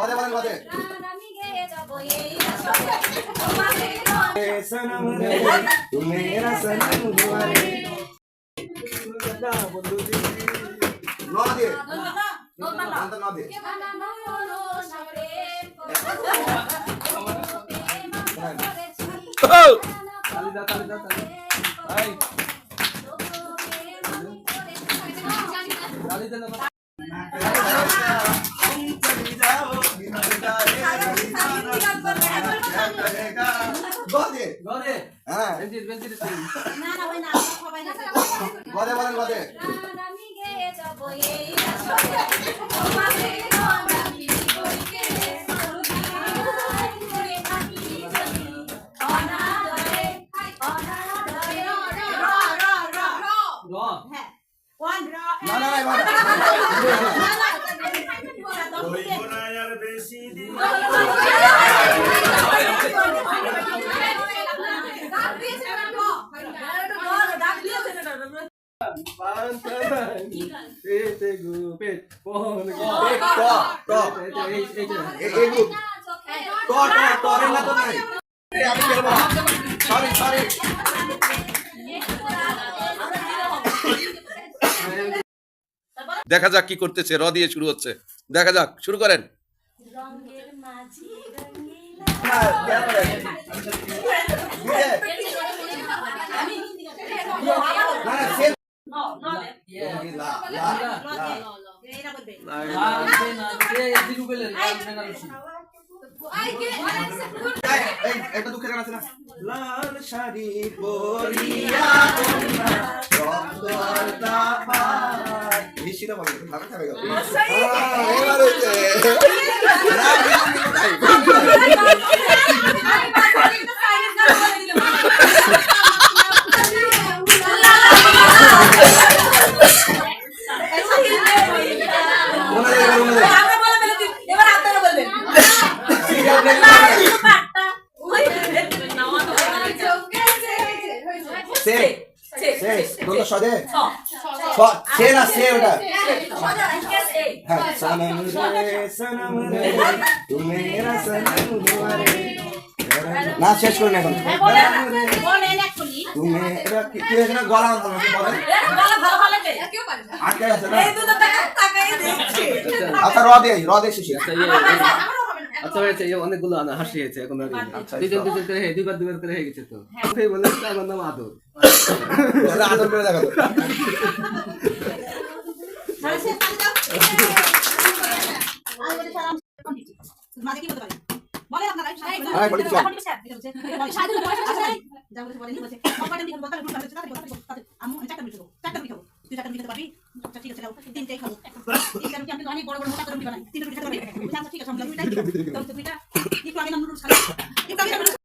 বাদে বাদে বাদে। সনম রে তুমেরা সনম হুয়ারে বন্ধু জি না দিয়ে। না দিয়ে। তালি দা তালি গদে গদে হ্যাঁ বেঞ্চির বেঞ্চির গদে বলেন গদে আমি যাব এই আসরে আমি না না না পেতে গুপে পহন ক ক এই এই এই এই গ্রুপ ক ক তরে না তো নাই এই আমি খেলব সরি সরি দেখা যাক কি করতেছে র দিয়ে শুরু হচ্ছে। দেখা যাক শুরু করেন। রঙের মাঝি রঙিলা হ্যাঁ দেয়া করে দিয়ে না না সে লা লা লা লাল সেনা কে দিগু বেলে লাল সেনা রশি এই, এই, একটা দুঃখের গান আছে না লাল শাড়ি পরিয়া নিশ্চিত ভালো খাবে না হ্যাঁ হুয়া শেষ করুন এখন তু মেরা কি হয়েছে না গলা বলেন আটকে আছে না আচ্ছা র দিয়ে র দিয়ে শেষ আচ্ছা ইয়ে আচ্ছা হয়েছে ইয়ে অনেকগুলো আনা হাসি হয়েছে এখন আর আচ্ছা, দুজন দুজন করে হয়ে দুবার দুবার করে হয়ে গেছে তো সেই বলে আমার নাম আদর আদর করে রুটি আপনি অনেক বড় বড় মোটা রুটি বানাই তিনটা রুটি খেতে পারবেন আচ্ছা ঠিক আছে আমরা রুটিটা কি তো রুটিটা কি আমি নাম রুটি